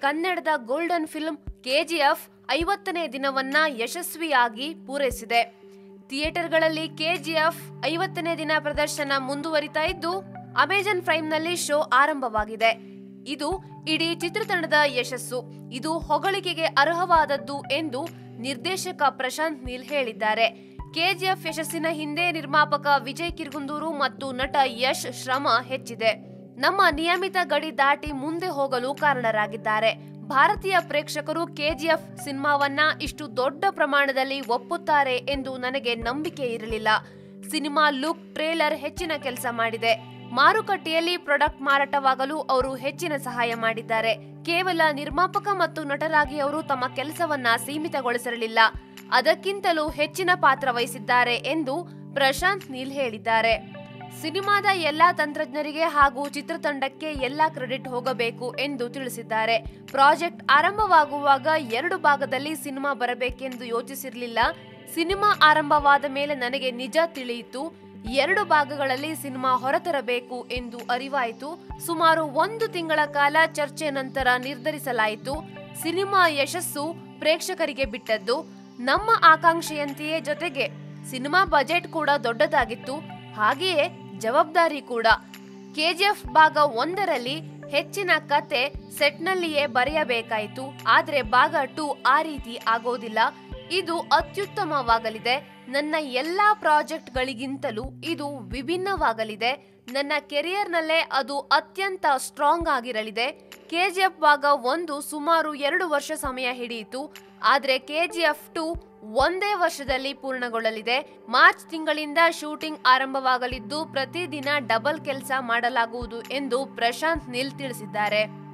ಕನ್ನಡದ golden film KGF ಐವತ್ತನೇ ದಿನವನ್ನ ಯಶಸ್ವಿಯಾಗಿ ಪೂರೈಸಿದೆ. ಥಿಯೇಟರ್ಗಳಲ್ಲಿ ಕೆಜಿಎಫ್ ಐವತ್ತನೇ ದಿನ ಪ್ರದರ್ಶನ ಮುಂದುವರಿತಾ ಇದ್ದು, ಅಮೆಜಾನ್ ಪ್ರೈಮ್ನಲ್ಲಿ ಶೋ ಆರಂಭವಾಗಿದೆ. ಇದು ಇಡೀ ಚಿತ್ರತಂಡದ ಯಶಸ್ಸು. ಇದು ಹೊಗಳಿಕೆಗೆ ಅರ್ಹವಾದದ್ದು ಎಂದು ನಿರ್ದೇಶಕ ಪ್ರಶಾಂತ್ ನೀಲ್ ಹೇಳಿದ್ದಾರೆ. ಕೆಜಿಎಫ್ ಯಶಸ್ಸಿನ ಹಿಂದೆ ನಿರ್ಮಾಪಕ ವಿಜಯ್ ಕಿರ್ಗುಂದೂರು ಮತ್ತು ನಟ ಯಶ್ ಶ್ರಮ ಹೆಚ್ಚಿದೆ. ನಮ್ಮ ನಿಯಮಿತ ಗಡಿ ದಾಟಿ ಮುಂದೆ ಹೋಗಲು ಕಾರಣರಾಗಿದ್ದಾರೆ. ಭಾರತೀಯ ಪ್ರೇಕ್ಷಕರು ಕೆಜಿಎಫ್ ಸಿನಿಮಾವನ್ನ ಇಷ್ಟು ದೊಡ್ಡ ಪ್ರಮಾಣದಲ್ಲಿ ಒಪ್ಪುತ್ತಾರೆ ಎಂದು ನನಗೆ ನಂಬಿಕೆ ಇರಲಿಲ್ಲ. ಸಿನಿಮಾ ಲುಕ್ ಟ್ರೇಲರ್ ಹೆಚ್ಚಿನ ಕೆಲಸ ಮಾಡಿದೆ. ಮಾರುಕಟ್ಟೆಯಲ್ಲಿ ಪ್ರಾಡಕ್ಟ್ ಮಾರಾಟವಾಗಲು ಅವರು ಹೆಚ್ಚಿನ ಸಹಾಯ ಮಾಡಿದ್ದಾರೆ. ಕೇವಲ ನಿರ್ಮಾಪಕ ಮತ್ತು ನಟರಾಗಿ ಅವರು ತಮ್ಮ ಕೆಲಸವನ್ನ ಸೀಮಿತಗೊಳಿಸಿರಲಿಲ್ಲ. ಅದಕ್ಕಿಂತಲೂ ಹೆಚ್ಚಿನ ಪಾತ್ರ ವಹಿಸಿದ್ದಾರೆ ಎಂದು ಪ್ರಶಾಂತ್ ನೀಲ್ ಹೇಳಿದ್ದಾರೆ. ಸಿನಿಮಾದ ಎಲ್ಲಾ ತಂತ್ರಜ್ಞರಿಗೆ ಹಾಗೂ ಚಿತ್ರತಂಡಕ್ಕೆ ಎಲ್ಲಾ ಕ್ರೆಡಿಟ್ ಹೋಗಬೇಕು ಎಂದು ತಿಳಿಸಿದ್ದಾರೆ. ಪ್ರಾಜೆಕ್ಟ್ ಆರಂಭವಾಗುವಾಗ ಎರಡು ಭಾಗದಲ್ಲಿ ಸಿನಿಮಾ ಬರಬೇಕೆಂದು ಯೋಚಿಸಿರಲಿಲ್ಲ. ಸಿನಿಮಾ ಆರಂಭವಾದ ಮೇಲೆ ನನಗೆ ನಿಜ ತಿಳಿಯಿತು. ಎರಡು ಭಾಗಗಳಲ್ಲಿ ಸಿನಿಮಾ ಹೊರತರಬೇಕು ಎಂದು ಅರಿವಾಯಿತು. ಸುಮಾರು ಒಂದು ತಿಂಗಳ ಕಾಲ ಚರ್ಚೆ ನಂತರ ನಿರ್ಧರಿಸಲಾಯಿತು. ಸಿನಿಮಾ ಯಶಸ್ಸು ಪ್ರೇಕ್ಷಕರಿಗೆ ಬಿಟ್ಟದ್ದು. ನಮ್ಮ ಆಕಾಂಕ್ಷೆಯಂತೆಯೇ ಜೊತೆಗೆ ಸಿನಿಮಾ ಬಜೆಟ್ ಕೂಡ ದೊಡ್ಡದಾಗಿತ್ತು. ಹಾಗೆಯೇ ಜವಾಬ್ದಾರಿ ಕೂಡ. ಕೆಜಿಎಫ್ ಭಾಗ ಒಂದರಲ್ಲಿ ಹೆಚ್ಚಿನ ಕತೆ ಸೆಟ್ನಲ್ಲಿಯೇ ಬರೆಯಬೇಕಾಯಿತು. ಆದರೆ ಭಾಗ ಟು ಆ ರೀತಿ ಆಗೋದಿಲ್ಲ. ಇದು ಅತ್ಯುತ್ತಮವಾಗಲಿದೆ. ನನ್ನ ಎಲ್ಲಾ ಪ್ರಾಜೆಕ್ಟ್ಗಳಿಗಿಂತಲೂ ಇದು ವಿಭಿನ್ನವಾಗಲಿದೆ. ನನ್ನ ಕೆರಿಯರ್ನಲ್ಲೇ ಅದು ಅತ್ಯಂತ ಸ್ಟ್ರಾಂಗ್ ಆಗಿರಲಿದೆ. ಕೆಜಿಎಫ್ ಭಾಗ ಒಂದು ಸುಮಾರು ಎರಡು ವರ್ಷ ಸಮಯ ಹಿಡಿಯಿತು. ಆದರೆ ಕೆಜಿಎಫ್ ಟು ಒಂದೇ ವರ್ಷದಲ್ಲಿ ಪೂರ್ಣಗೊಳ್ಳಲಿದೆ. ಮಾರ್ಚ್ ತಿಂಗಳಿಂದ ಶೂಟಿಂಗ್ ಆರಂಭವಾಗಲಿದ್ದು ಪ್ರತಿದಿನ ಡಬಲ್ ಕೆಲಸ ಮಾಡಲಾಗುವುದು ಎಂದು ಪ್ರಶಾಂತ್ ನಿಲ್ ತಿಳಿಸಿದ್ದಾರೆ.